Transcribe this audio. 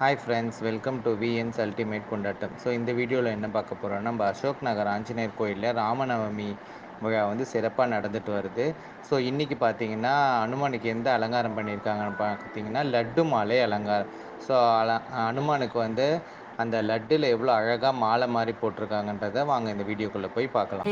Hi friends welcome to VNS ultimate கொண்டாட்டம் so இந்த வீடியோவில் என்ன பார்க்க போகிறோம்னா நம்ம அசோக் நகர் ஆஞ்சநேயர் கோயிலில் ராமநவமி விழா வந்து சிறப்பாக நடந்துட்டு வருது. ஸோ இன்றைக்கி பார்த்தீங்கன்னா அனுமானுக்கு எந்த அலங்காரம் பண்ணியிருக்காங்கன்னு பார்த்தீங்கன்னா லட்டு மாலை அலங்காரம். ஸோ அல அனுமானுக்கு வந்து அந்த லட்டில் எவ்வளோ அழகாக மாலை மாதிரி போட்டிருக்காங்கன்றதை வாங்க இந்த வீடியோக்குள்ளே போய் பார்க்கலாம்.